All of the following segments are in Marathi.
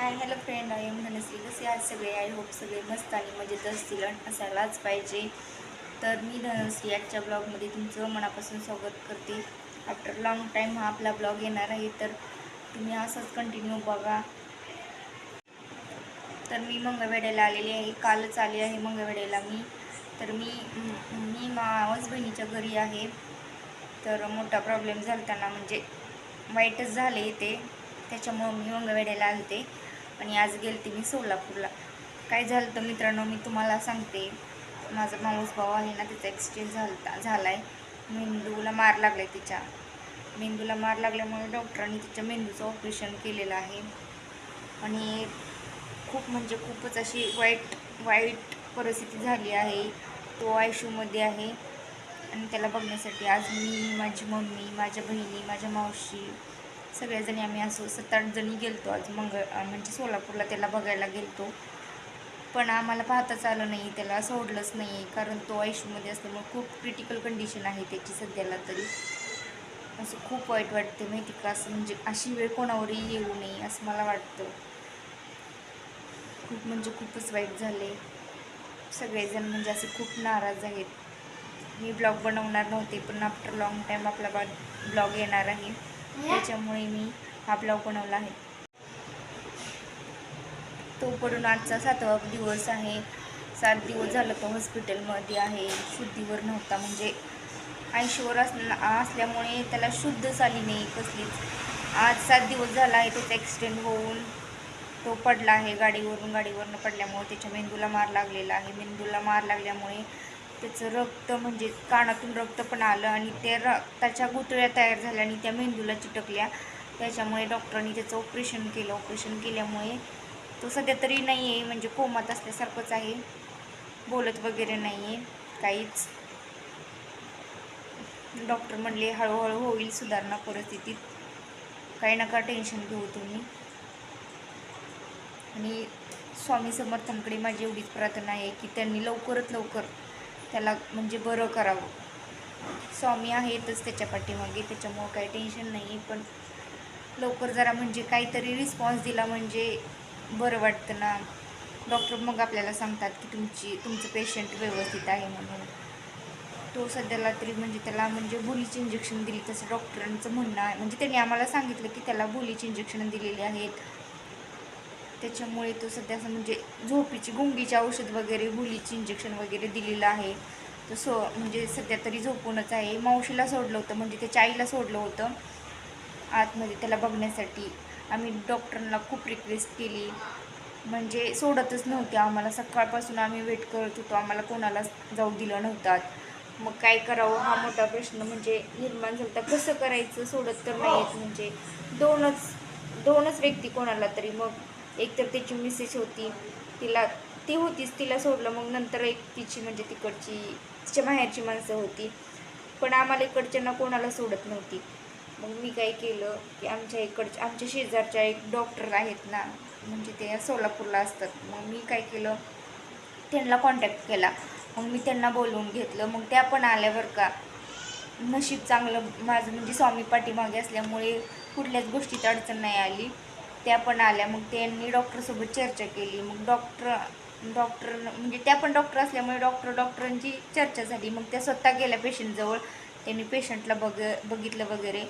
Hi hello friend I am Dhanashree कसे आज सगळे आय होप सगळे मस्त आणि मजेत असतील असायलाच पाहिजे. तर मी धनश्री आजच्या ब्लॉगमध्ये तुमचं मनापासून स्वागत करते. आफ्टर लॉंग टाईम हा आपला ब्लॉग येणार आहे तर तुम्ही असंच कंटिन्यू बघा. तर मी मंगळवेड्याला आलेली आहे. कालच आले आहे मंगळवेड्याला मी. तर मी मी मावस बहिणीच्या घरी आहे. तर मोठा प्रॉब्लेम झाला म्हणजे वाईटच झाले ते. त्याच्यामुळं मी मंगळवेड्याला आलते. आणि आज गेलते मी सोलापूरला. काय झालं तर मित्रांनो मी तुम्हाला सांगते. माझा माऊस भाऊ आहे ना त्याचा एक्सचेंज झालता झाला आहे मेंदूला मार लागला आहे तिच्या. मेंदूला मार लागल्यामुळे डॉक्टरांनी तिच्या मेंदूचं ऑपरेशन केलेलं आहे. आणि खूप म्हणजे खूपच अशी वाईट वाईट परिस्थिती झाली आहे. तो आयशूमध्ये आहे. आणि त्याला बघण्यासाठी आज मी माझी मम्मी माझ्या बहिणी माझ्या मावशी सगळ्याजणी आम्ही असं सात आठ जणी गेलतो. आज मंगळ म्हणजे सोलापूरला त्याला बघायला गेलतो. पण आम्हाला पाहताच आलं नाही त्याला सोडलंच नाही कारण तो आयशूमध्ये असल्यामुळे खूप क्रिटिकल कंडिशन आहे त्याची सध्याला तरी. असं खूप वाईट वाटते माहिती का? असं म्हणजे अशी वेळ कोणावरही येऊ नये असं मला वाटतं. खूप म्हणजे खूपच वाईट झाले सगळेजण म्हणजे असे खूप नाराज आहेत. मी ब्लॉग बनवणार नव्हते पण आफ्टर लॉंग टाईम आपला ब्लॉग येणार आहे. त्याच्यामुळे मी हा ब्लॉग बनवला आहे. तो पडून आजचा सातवा दिवस आहे. सात दिवस झालं तो हॉस्पिटलमध्ये आहे. शुद्धीवर नव्हता म्हणजे आयशीवर असल्यामुळे त्याला शुद्ध झाली नाही कसलीच. आज सात दिवस झाला आहे त्याचा ॲक्सिडेंट होऊन तो पडला आहे. गाडीवरून गाडीवरनं पडल्यामुळे त्याच्या मेंदूला मार लागलेला आहे. मेंदूला मार लागल्यामुळे त्याचं रक्त म्हणजे कानातून रक्त पण आलं आणि ते रक्ताच्या गुतळ्या तयार झाल्या आणि त्या मेंदूला चिटकल्या. त्याच्यामुळे डॉक्टरांनी त्याचं ऑपरेशन केलं. ऑपरेशन केल्यामुळे तो सध्या तरी नाही आहे म्हणजे कोमात असल्यासारखंच आहे. बोलत वगैरे नाही आहे. काहीच. डॉक्टर म्हणले हळूहळू होईल सुधारणा परिस्थितीत. काही नका टेन्शन घेऊ तुम्ही. आणि स्वामी समर्थांकडे माझी एवढीच प्रार्थना आहे की त्यांनी लवकरात लवकर त्याला म्हणजे बरं करावं. स्वामी आहेतच त्याच्या पाठीमागे त्याच्यामुळं काही टेन्शन नाही पण लवकर जरा म्हणजे काहीतरी रिस्पॉन्स दिला म्हणजे बरं वाटतं ना. डॉक्टर मग आपल्याला सांगतात की तुमची तुमचं पेशंट व्यवस्थित आहे म्हणून. तो सध्याला तरी म्हणजे त्याला म्हणजे बुलीचे इंजेक्शन दिली तसं डॉक्टरांचं म्हणणं आहे. म्हणजे त्यांनी आम्हाला सांगितलं की त्याला बुलीचे इंजेक्शन दिलेली आहेत. त्याच्यामुळे तो सध्या असं म्हणजे झोपीची गुंगीची औषध वगैरे गुलीची इंजेक्शन वगैरे दिलेलं आहे. तर सो म्हणजे सध्या तरी झोपूनच आहे. मावशीला सोडलं होतं म्हणजे त्याच्या आईला सोडलं होतं. आतमध्ये त्याला बघण्यासाठी आम्ही डॉक्टरांना खूप रिक्वेस्ट केली. म्हणजे सोडतच नव्हते आम्हाला. सकाळपासून आम्ही वेट करत होतो. आम्हाला कोणाला जाऊ दिलं नव्हतात मग काय करावं? हा मोठा प्रश्न म्हणजे निर्माण झाला. होता. कसं करायचं? सोडत तर नाही म्हणजे दोनच दोनच व्यक्ती कोणाला तरी. मग एक तर त्याची मिसेस होती तिला ती होतीच तिला सोडलं मग नंतर एक तिची म्हणजे तिकडची तिच्या बाहेरची माणसं होती. पण आम्हाला इकडच्यांना कोणाला सोडत नव्हती. मग मी काय केलं की आमच्या इकडच्या आमच्या शेजारच्या एक डॉक्टर आहेत ना म्हणजे ते सोलापूरला असतात. मग मी काय केलं त्यांना कॉन्टॅक्ट केला. मग मी त्यांना बोलवून घेतलं. मग त्या पण आल्या बरं का. नशीब चांगलं माझं म्हणजे स्वामी पाठीमागे असल्यामुळे कुठल्याच गोष्टीत अडचण नाही आली. त्या पण आल्या. मग त्यांनी डॉक्टरसोबत चर्चा केली. मग डॉक्टर डॉक्टर म्हणजे त्या पण डॉक्टर असल्यामुळे डॉक्टर डॉक्टरांची चर्चा झाली. मग त्या स्वतः गेल्या पेशंटजवळ त्यांनी पेशंटला बघ बघितलं वगैरे.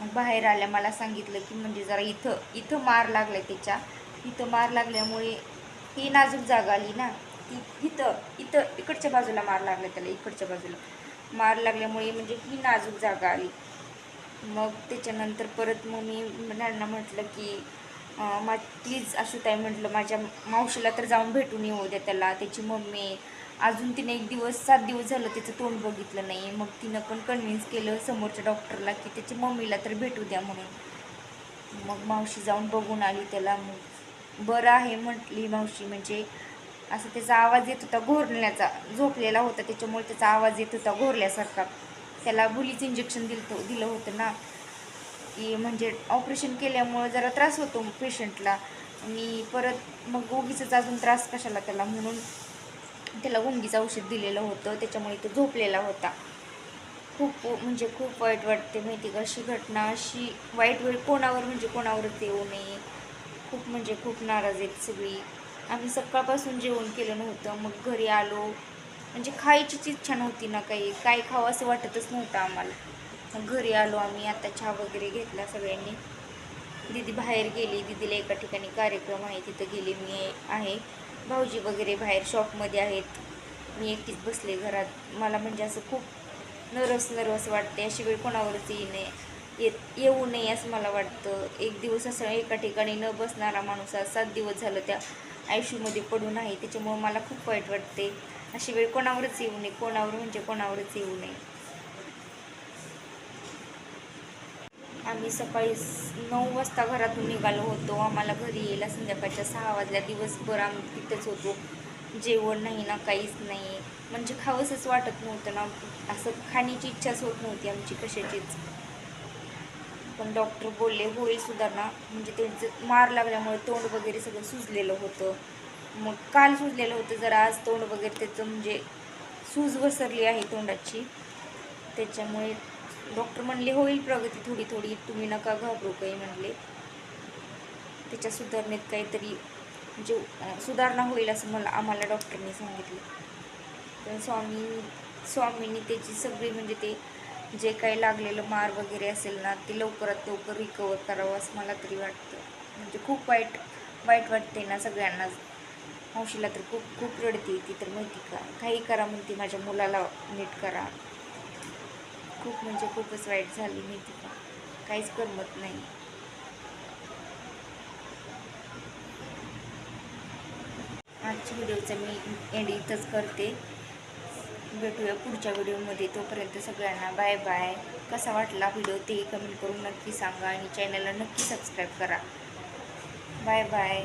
मग बाहेर आल्या. मला सांगितलं की म्हणजे जरा इथं इथं मार लागला त्याच्या. इथं मार लागल्यामुळे ही नाजूक जागा आली ना. ती इथं इथं इकडच्या बाजूला मार लागला त्याला इकडच्या बाजूला. मार लागल्यामुळे म्हणजे ही नाजूक जागा आली. मग त्याच्यानंतर परत मग मी त्यांना म्हटलं की मा प्लीज आशुताई म्हटलं माझ्या मावशीला तर जाऊन भेटून येऊ द्या त्याला. त्याची मम्मी अजून तिने एक दिवस सात दिवस झालं त्याचं तोंड बघितलं नाही. मग तिनं पण कन्व्हिन्स केलं समोरच्या डॉक्टरला की त्याची मम्मीला तर भेटू द्या म्हणून. मग मावशी जाऊन बघून आली त्याला. मग बरं आहे म्हटली मावशी. म्हणजे असं त्याचा आवाज येत होता घोरण्याचा. झोपलेला होता. त्याच्यामुळे त्याचा आवाज येत होता घोरल्यासारखा. त्याला बुलीचं इंजेक्शन दिलं दिलं होतं ना. की म्हणजे ऑपरेशन केल्यामुळं जरा त्रास होतो पेशंटला आणि परत मग उगीचंच अजून त्रास कशाला त्याला म्हणून त्याला गुंगीचं औषध दिलेलं होतं. त्याच्यामुळे तो झोपलेला होता. खूप म्हणजे खूप वाईट वाटते माहिती का? अशी घटना अशी वाईट वेळ कोणावर म्हणजे कोणावरच येऊ नये. खूप म्हणजे खूप नाराज आहेत सगळी. आम्ही सकाळपासून जेवण केलं नव्हतं. मग घरी आलो. म्हणजे खायचीच इच्छा नव्हती ना काही. काय खावं असं वाटतच नव्हतं आम्हाला. घरी आलो आम्ही आता चहा वगैरे घेतला सगळ्यांनी. दिदी बाहेर गेली दिदीला एका ठिकाणी कार्यक्रम आहे तिथं गेली मी आहे. भाऊजी वगैरे बाहेर शॉपमध्ये आहेत. मी एकटीच बसले घरात. मला म्हणजे असं खूप नर्वस नर्वस वाटते अशी वेळ कोणावरच येऊ नये येत येऊ नये असं मला वाटतं. एक दिवस असं एका ठिकाणी न बसणारा माणूस आज सात दिवस झालं त्या आयुष्यमध्ये पडून आहे त्याच्यामुळं मला खूप वाईट वाटते. अशी वेळ कोणावरच येऊ नये कोणावर म्हणजे कोणावरच येऊ नये. आम्ही सकाळी नऊ वाजता घरातून निघालो होतो. आम्हाला घरी यायला संध्याकाळच्या सहा वाजल्या. दिवसभर आम्ही तिथंच होतो. जेवण नाही ना काहीच नाही. म्हणजे खावंसंच वाटत नव्हतं ना. असं खाण्याची इच्छाच होत नव्हती आमची कशाचीच. पण डॉक्टर बोलले होईल सुधारणा. म्हणजे त्यांचं मार लागल्यामुळे तोंड वगैरे सगळं सुजलेलं होतं. मग काल सुजलेलं होतं. जरा आज तोंड वगैरे त्याचं म्हणजे सूज वसरली आहे तोंडाची. त्याच्यामुळे डॉक्टर म्हणले होईल प्रगती थोडी थोडी. तुम्ही नका घाबरू काही म्हणले. त्याच्या सुधारणेत काहीतरी म्हणजे सुधारणा होईल असं मला आम्हाला डॉक्टरने सांगितलं. तर स्वामी स्वामींनी त्याची सगळी म्हणजे ते जे काही लागलेलं मार वगैरे असेल ना ते लवकरात लवकर रिकवर करावं असं मला तरी वाटतं. म्हणजे खूप वाईट वाईट वाटते ना सगळ्यांनाच मावशीला तर खूप खूप रडते ती तर माहिती का काही करा म्हणते माझ्या मुलाला नीट करा. खूप म्हणजे खूपच वाईट झाली मी तिथं. काहीच करमत नाही. आजच्या व्हिडिओचं मी एंड इथंच करते. भेटूया पुढच्या व्हिडिओमध्ये. तोपर्यंत सगळ्यांना बाय बाय. कसा वाटला व्हिडिओ ते कमेंट करून नक्की सांगा आणि चॅनलला नक्की सबस्क्राईब करा. Bye bye.